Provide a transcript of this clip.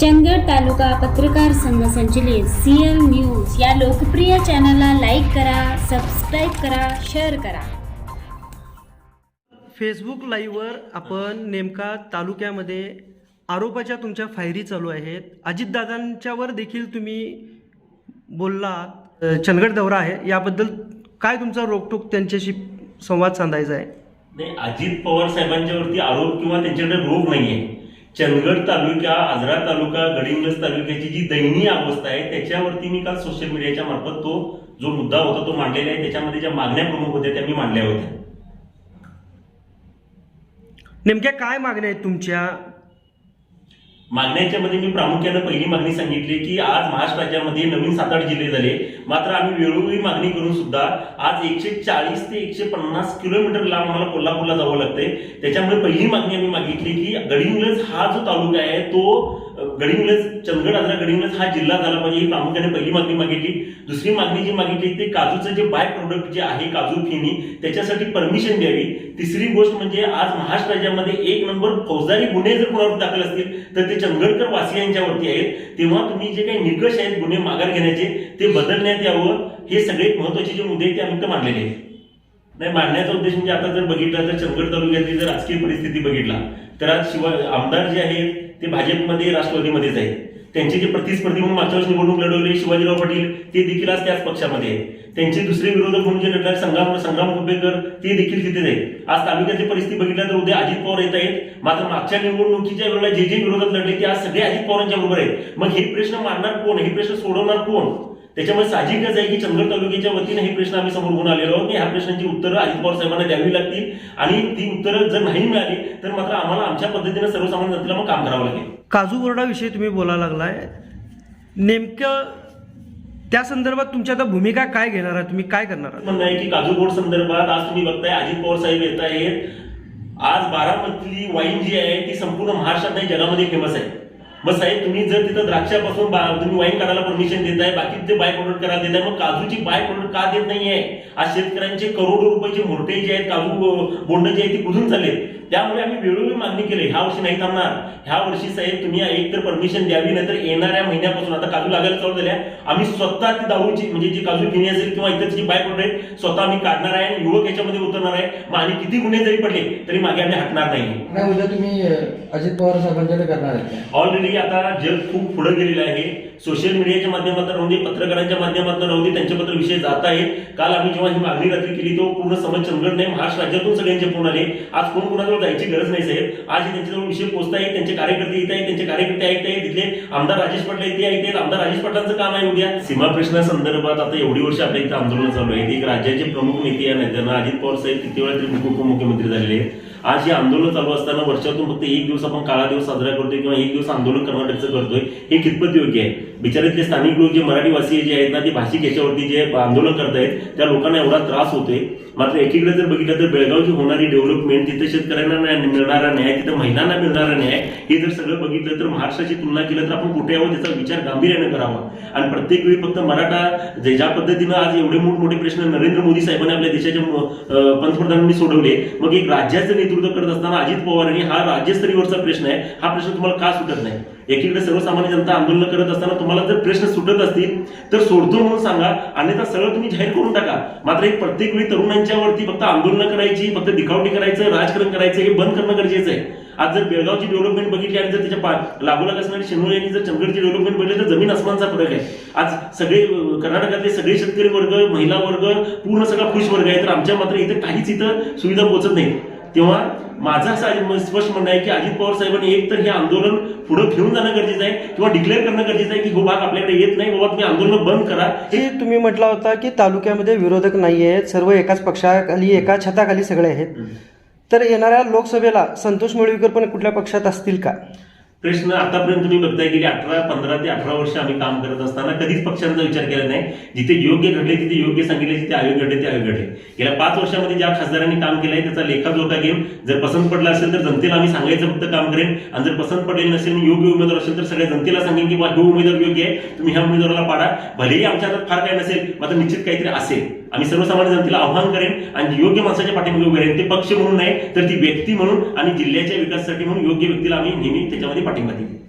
चंदगड तालुका पत्रकार संघ संचलित सीएल न्यूज या लोकप्रिय चॅनलला लाईक करा सबस्क्राईब करा शेअर करा. फेसबुक लाईव्हवर आपण नेमका तालुक्यामध्ये आरोपाच्या तुमच्या फायरी चालू आहेत. अजितदादांच्यावर देखील तुम्ही बोललात. चंदगड दौरा आहे. याबद्दल काय तुमचा रोकटोक त्यांच्याशी संवाद साधायचा आहे? नाही अजित पवार साहेबांच्यावरती आरोप किंवा त्यांच्याकडे रोग नाहीये. चंदगड तालुका आजरा तालुका गडिंग्लज तालुक्याची जी दयनीय अवस्था आहे त्याच्यावरती मी काल सोशल मीडियाच्या मार्फत तो जो मुद्दा होता तो मांडलेला आहे त्याच्यामध्ये ज्या मागण्या प्रमुख होत्या त्या मी मांडल्या होत्या. नेमक्या काय मागण्या आहेत तुमच्या? मागण्यांच्या मध्ये मी प्रामुख्यानं पहिली मागणी सांगितली की आज महाराष्ट्र राज्यामध्ये नवीन सात आठ जिल्हे झाले. मात्र आम्ही वेळोवेळी मागणी करून सुद्धा आज एकशे चाळीस ते एकशे पन्नास किलोमीटर लांब आम्हाला कोल्हापूरला जावं लागतंय. त्याच्यामुळे पहिली मागणी आम्ही मागितली की गडिंग्लज हा जो तालुका आहे तो गडिंग्लज चंदगड आजरा गडिंग्लज हा जिल्हा झाला पाहिजे ही प्रामुख्याने पहिली मागणी मागितली. दुसरी मागणी जी मागितली ते काजूचं जे बाय प्रोडक्ट जे आहे काजू फिनी त्याच्यासाठी परमिशन द्यावी. तिसरी गोष्ट म्हणजे आज महाराष्ट्र राज्यामध्ये एक नंबर फौजदारी गुन्हे जर कोणावर दाखल असतील तर ते चंदगडकर वासियांच्यावरती आहेत. तेव्हा तुम्ही जे काही निकष आहेत गुन्हे माघार घेण्याचे ते बदलण्यात यावं. हे सगळे महत्त्वाचे जे मुद्दे आहेत ते आम्ही मांडलेले आहेत. नाही मांडण्याचा उद्देश म्हणजे आता जर बघितला तर चंदगड तालुक्यातली जर राजकीय परिस्थिती बघितला तर आज शिवाय आमदार जे आहेत ते भाजपमध्ये राष्ट्रवादीमध्येच आहेत. त्यांचे जे प्रतिस्पर्धी म्हणून मागच्या वर्षी निवडणूक लढवले शिवाजीराव पाटील ते देखील आज त्याच पक्षामध्ये आहेत. त्यांचे दुसरे विरोधक म्हणून जे लढणार संग्राम संग्राम कुपेकर ते देखील तिथेच आहेत. आज तालुक्याची परिस्थिती बघितल्या तर उद्या अजित पवार येत आहेत. मात्र मागच्या निवडणुकीच्या वेळेला जे जे विरोधक लढले ते आज सगळे अजित पवारांच्या बरोबर आहेत. मग हे प्रश्न मांडणार कोण? हे प्रश्न सोडवणार कोण? त्याच्यामुळे साहजिकच आहे की चंदगड तालुक्याच्या वतीने हे प्रश्न आम्ही समोर घेऊन आलेलो आहोत. की ह्या प्रश्नांची उत्तरं अजित पवार साहेबांना द्यावी लागतील. आणि ती उत्तरं जर नाही मिळाली तर मात्र आम्हाला आमच्या पद्धतीने सर्वसामान्य जनतेला मग काम करावं लागेल. काजू बोर्डाविषयी तुम्ही बोलायला लागलाय. नेमकं त्या संदर्भात तुमची आता भूमिका काय घेणार आहे तुम्ही काय करणार आहात? म्हणणं आहे की काजू बोर्ड संदर्भात आज तुम्ही बघताय अजित पवार साहेब येत आहेत. आज बारामतीतली वाईन जी आहे ती संपूर्ण महाराष्ट्रात नाही जगामध्ये फेमस आहे. मग साहेब तुम्ही जर तिथं द्राक्षापासून तुम्ही वाईन काढायला परमिशन देताय बाकीचे बाय प्रोडक्ट करायला देताय मग काजूची बाय प्रोडक्ट का देत नाहीये? आज शेतकऱ्यांचे करोडो रुपयाचे मोठे जे आहेत काजू बोंड जे आहेत ते कुठून चालले त्यामुळे आम्ही वेळोवेळी मागणी केली ह्या वर्षी नाही थांबणार. ह्या वर्षी साहेब तुम्ही एक तर परमिशन द्यावी नाहीतर येणाऱ्या महिन्यापासून आता काजू लागायला चालू झाल्या आम्ही स्वतः ती दारूची म्हणजे जी काजू फिनी असेल किंवा इतर जी बाय प्रोडक्ट आहे स्वतः आम्ही काढणार आहे आणि युवक याच्यामध्ये उतरणार आहे. मग आणि किती गुन्हे जरी पडले तरी मागे आम्ही हटणार नाही. उद्या तुम्ही अजित पवार साहेबांच्याकडे करणार आहेत का? ऑलरेडी आता जग खूप पुढे गेलेलं आहे. सोशल मीडियाच्या माध्यमातून राहून दे पत्रकारांच्या माध्यमातून राहून दे त्यांच्याबद्दल विषय जात आहेत. काल आम्ही जेव्हा ही मागणी रात्री केली तो पूर्ण समज चंदगड नाही महाराष्ट्र राज्यातून सगळ्यांचे फोन आले. आज कोण कोणाजवळ जायची गरज नाही साहेब. आज त्यांच्याजवळ विषय पोहोचता येईल त्यांचे कार्यकर्ते येत आहेत त्यांचे कार्यकर्ते ऐकत आहेत तिथले आमदार राजेश पाटील आहेत ते ऐकत आहेत आमदार राजेश पाटलांचं काम आहे उद्या. सीमा प्रश्नासंदर्भात आता एवढी वर्ष आपल्या इथं आंदोलन चालू आहे. एक राज्याचे प्रमुख नेते या नेत्यांना त्यांना अजित पवार साहेब किती वेळा तरी उपमुख्यमंत्री झालेले आहेत? आज हे आंदोलन चालू असताना वर्षातून फक्त एक दिवस आपण काळा दिवस साजरा करतोय किंवा एक दिवस आंदोलन कर्नाटकचं करतोय हे कितपत योग्य आहे? बिचारातले स्थानिक लोक जे मराठीवासी जे आहेत ना ते भाषिक याच्यावरती जे आंदोलन करतायत त्या लोकांना एवढा त्रास होतोय. मात्र एकीकडे जर बघितलं तर बेळगावची होणारी डेव्हलपमेंट तिथे शेतकऱ्यांना मिळणारा न्याय तिथे महिलांना मिळणारा न्याय हे जर सगळं बघितलं तर महाराष्ट्राची तुलना केलं तर आपण कुठे यावं त्याचा विचार गांभीर्याने करावा. आणि प्रत्येक वेळी फक्त मराठा जे ज्या पद्धतीनं आज एवढे मोठमोठे प्रश्न नरेंद्र मोदी साहेबांनी आपल्या देशाच्या पंतप्रधानांनी सोडवले मग एक राज्याचं नेतृत्व करत असताना अजित पवारांनी हा राज्यस्तरीवरचा प्रश्न आहे. हा प्रश्न तुम्हाला का सुटत नाही? एकीकडे सर्वसामान्य जनता आंदोलन करत असताना तुम्हाला जर प्रश्न सुटत असतील तर सोडतो म्हणून सांगा. अन्यथा सरळ तुम्ही जाहीर करून टाका. मात्र एक प्रत्येक वेळी तरुणांच्यावरती फक्त आंदोलनं करायची फक्त दिखावटी करायचं राजकारण करायचं हे बंद करणं गरजेचं आहे. आज जर बेळगावची डेव्हलपमेंट बघितली आणि जर त्याच्या पा- लागोलाग असणारी शेनोळे यांनी जर चंदगडची डेव्हलपमेंट बघितली तर जमीन आसमानचा फरक आहे. आज सगळे कर्नाटकातले सगळे शेतकरी वर्ग महिला वर्ग पूर्ण सगळा खुश वर्ग आहे. तर आमच्या मात्र इथं काहीच इथं सुविधा पोहोचत नाही. तेव्हा माझं असं स्पष्ट म्हणणं आहे की अजित पवार साहेबांनी एक तर हे आंदोलन पुढे घेऊन जाणं गरजेचं आहे किंवा डिक्लेअर करणं गरजेचं आहे की हो भाग आपल्याकडे येत नाही बाबा तुम्ही आंदोलन बंद करा. हे तुम्ही म्हटला होता की तालुक्यामध्ये विरोधक नाही आहेत सर्व एकाच पक्षाखाली एका छताखाली सगळे आहेत. तर येणाऱ्या लोकसभेला संतोष मुळवीकर पण कुठल्या पक्षात असतील का? प्रश्न आतापर्यंत तुम्ही बघताय गेली अठरा पंधरा ते अठरा वर्ष आम्ही काम करत असताना कधीच पक्षांचा विचार केला नाही. जिथे योग्य घडले तिथे योग्य सांगितले जिथे आयोग घडले ते आयोग घडले. गेल्या पाच वर्षामध्ये ज्या खासदारांनी काम केलंय त्याचा लेखाजोखा घेऊन जर पसंत पडला असेल तर जनतेला आम्ही सांगायचं फक्त काम करेन. आणि जर पसंत पडलेलं नसेल योग्य उमेदवार असेल तर सगळ्या जनतेला सांगेन की बा हे उमेदवार योग्य आहे तुम्ही ह्या उमेदवाराला पाडा. भलेही आमच्या हातात फार काय नसेल मात्र निश्चित काहीतरी असेल. आम्ही सर्वसामान्य जनतेला आव्हान करेन आणि योग्य माणसाच्या पाठीमध्ये उभे राहील ते पक्ष म्हणून नाही तर ती व्यक्ती म्हणून आणि जिल्ह्याच्या विकासासाठी म्हणून योग्य व्यक्तीला आम्ही नेहमी त्याच्यामध्ये पाठिंबा देऊ.